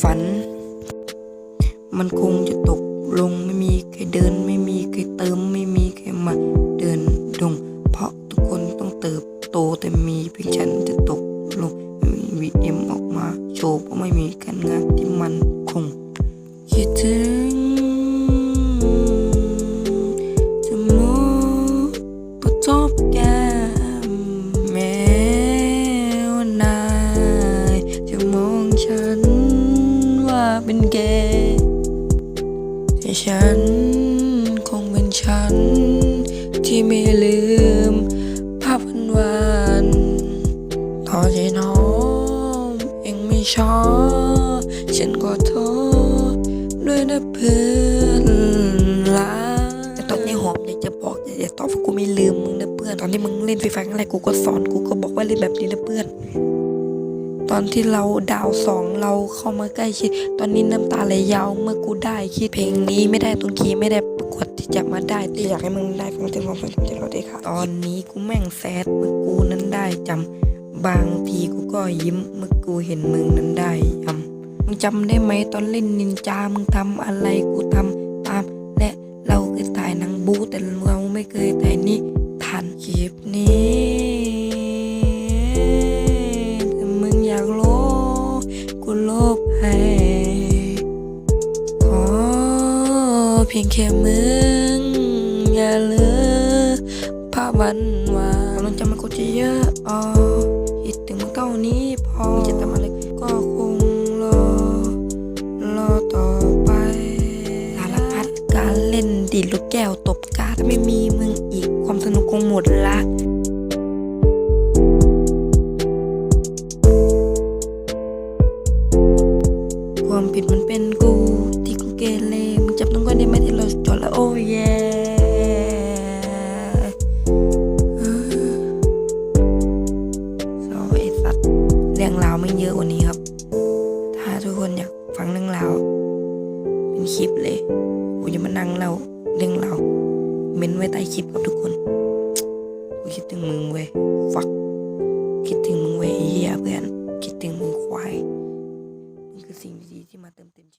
ฝัน มันคงจะตกลงไม่มีใครเดิน ไม่มีใครเติม ไม่มีใครมาเดินดง เพราะทุกคนต้องเติบโตแต่มีเพียงฉันจะตกลงไม่มีวีเอ็มออกมาโชว์เพราะไม่มีการงานที่มัน เป็นเกย์แต่ฉันคงเป็นฉัน ที่ไม่ลืม ภาพหวานต่อใจน้องเองไม่ชอบฉันขอโทษด้วยนะเพื่อนรักแต่ตอนนี้หอมอยากจะบอกอยากจะตอบว่ากูไม่ลืมมึงนะเพื่อน ตอนที่มึงเล่นฟรีไฟครั้งแรกูก็สอนกูก็บอกว่าเล่นแบบนี้นะเพื่อน ตอนที่เราดาวสองเราเข้ามาใกล้ชิด ตอนนี้น้ำตาไหลยาวเมื่อกูได้คิดเพลงนี้ไม่ได้ตุนคีไม่ได้ประกวดที่จะมาได้แต่อยากให้มึงได้ฟังเต็มความฝันจากเราด้ค่ะ ตอนนี้กูแม่งแซดเมื่อกูนั้นได้จำบางทีกูก็ยิ้มเมื่อกูเห็นมึงนั้นได้ยำมึงจำได้ไหมตอนเล่นนินจามึงทำอะไรกูทำตาม และเราเคยถ่ายหนังบูแต่เราไม่เคยถ่ายนิทานคลิปนี้ กูลบให้ขอเพียงแค่มึง อย่าเลือภาพวันวานกำลังจะมากูจะเยอะอ๋อคิดถึงมึงเท่านี้พอจะทำอะไรก็คงรอ รอต่อไปสารพัดการเล่นดีดลูกแก้วตบกาถ้าไม่มีมึงอีกความสนุกคงหมดละ ความผิดมันเป็นกู ที่กูเกเรมึงจับต้องก็ได้ไหมที่เราจอดแล้วโอ้ยสอไอสัตว์เรื่องราวไม่เยอะกว่านี้ครับ ถ้าทุกคนอยากฟังเรื่องราวเป็นคลิปเลยกูจะมานั่งเล่าเรื่องราวเม้นไว้ใต้คลิปกับทุกคนกูคิดถึงมึงเว้ย ฟัก คิดถึงมึง ดีที่มาเติมเต็มชีวิต